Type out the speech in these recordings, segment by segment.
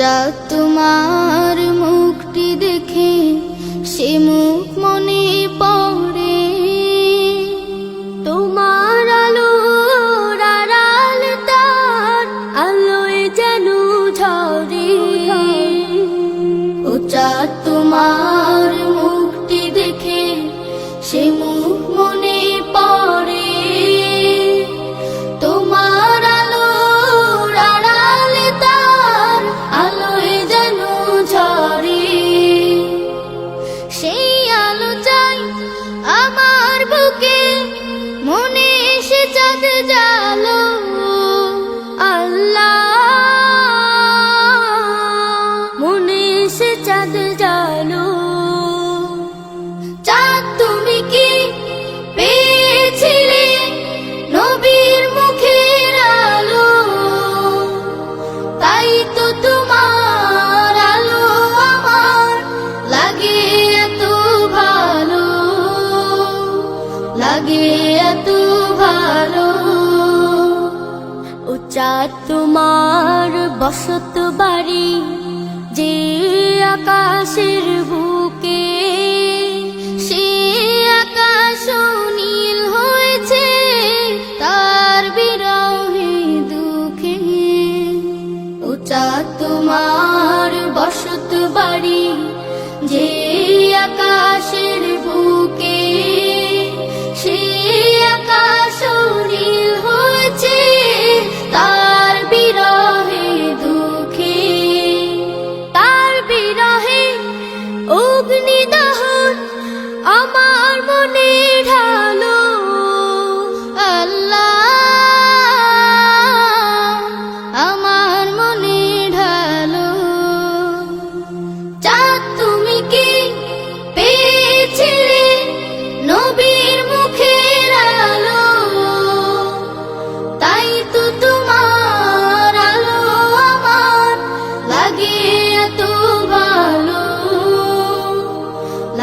উচা তোমার মুখটি দেখে সে মুখ মনে পড়ে জালো আল্লাহ। মনে এসে চাঁদ লাগে এত ভালো। উচা তোমার বসত বাড়ি যে আকাশের বুকে, সে আকাশ নীল হয়েছে তার বিরহে দুঃখে। উচা তোমার বসত বাড়ি যে আমার মনে ঢালো আল্লাহ, আমার মনে ঢালো চা তুমি কি পেয়েছিলে নবীর মুখে আলো? তাই তো তোমার আলো আমার লাগে এত ভালো।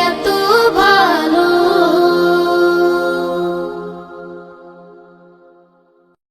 এত ভালো